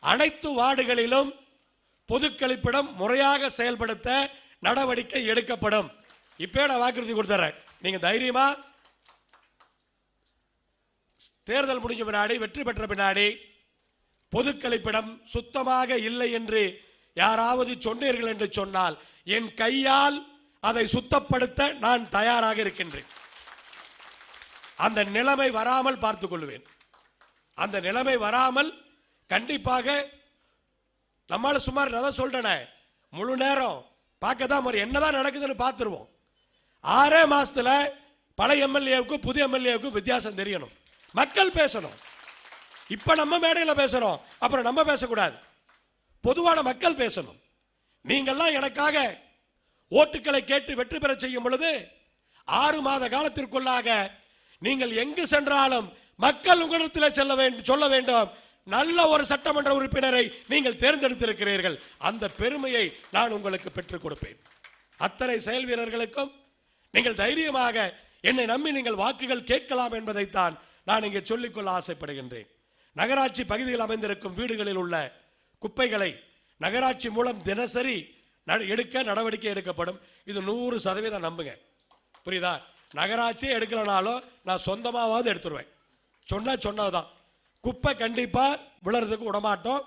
அனைத்து வார்டுகளிலும் பொது கழிப்பிடம் முறையாக செயல்படுத்த நடவடிக்கை எடுக்கப்படும். இப்போ நான் வாக்குறுதி கொடுத்துறேன். நீங்க தைரியமா தேர்தல் முடிஞ்ச பின்னாடி வெற்றி பெற்ற பின்னாடி பொது கழிப்பிடம் சுத்தமாக இல்லை என்று யாராவது சொன்னீர்கள் என்று சொன்னால் என் கையால் அதை சுத்தப்படுத்த நான் தயாராக இருக்கின்றேன். அந்த நிலைமை வராமல் பார்த்துக் கொள்வேன். அந்த நிலைமை வராமல் கண்டிப்பாக நம்மால சுமார் நான் தான் சொல்றேனே. முழு நேரம் பார்க்க தான் மாதிரி என்னதான் நடக்குதுன்னு பார்த்துருவோம். ஆறே மாசத்துல பழைய எம்எல்ஏவுக்கும் புது எம்எல்ஏவுக்கும் வித்தியாசம் தெரியணும். மக்கள் பேசணும். இப்ப நம்ம மேடையில் பேசுறோம். அப்புறம் நம்ம பேசக்கூடாது. பொதுவான மக்கள் பேசணும். நீங்கள்லாம் எனக்காக ஓட்டுக்களை கேட்டு வெற்றி பெற செய்யும் பொழுது ஆறு மாத காலத்திற்குள்ளாக நீங்கள் எங்கு சென்றாலும் மக்கள் உங்களிடத்தில் செல்ல வேண்டும் சொல்ல வேண்டும். நல்ல ஒரு சட்டமன்ற உறுப்பினரை நீங்கள் தேர்ந்தெடுத்திருக்கிறீர்கள். அந்த பெருமையை நான் உங்களுக்கு பெற்றுக் கொடுப்பேன். அத்தனை செயல் வீரர்களுக்கும் நீங்கள் தைரியமாக என்னை நம்பி நீங்கள் வாக்குகள் கேட்கலாம் என்பதைத்தான் நான் இங்கே சொல்லிக்கொள்ள ஆசைப்படுகின்றேன். நகராட்சி பகுதியில் அமைந்திருக்கும் வீடுகளில் உள்ள குப்பைகளை நகராட்சி மூலம் தினசரி எடுக்க நடவடிக்கை எடுக்கப்படும். இது நூறு சதவீதம் நம்புங்க. புரியுதா? நகராட்சியே எடுக்கலனாலும் நான் சொந்தமாவது எடுத்துருவேன். சொன்னால் சொன்னதுதான். குப்பை கண்டிப்பா விழுறதுக்கு விடமாட்டோம்.